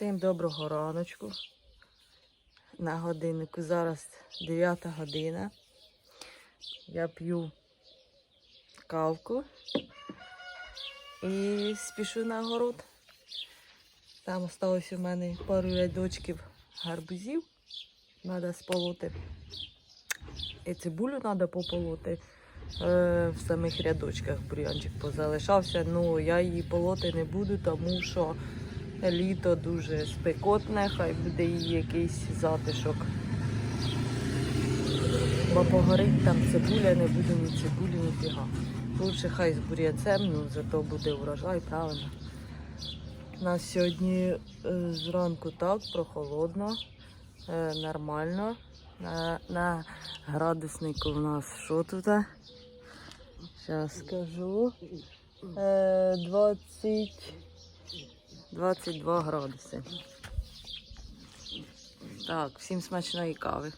Всім доброго раночку. На годиннику зараз 9 година. Я п'ю кавку і спішу на город. Там осталось у мене пару рядочків гарбузів. Треба сполоти. І цибулю треба пополоти. Е, в самих рядочках бур'янчик позалишався. Ну, я її полоти не буду, тому що літо дуже спекотне, хай буде її якийсь затишок. Бо погорить там цибуля, не буде ні цибулі, ні фіга. Лучше хай з бур'яцем, ну зато буде урожай, правильно. У нас сьогодні е, зранку так прохолодно, е, нормально. На, на градуснику в нас що тут? Зараз скажу. Е, 20, 22 градуси. Так, всім смачної кави.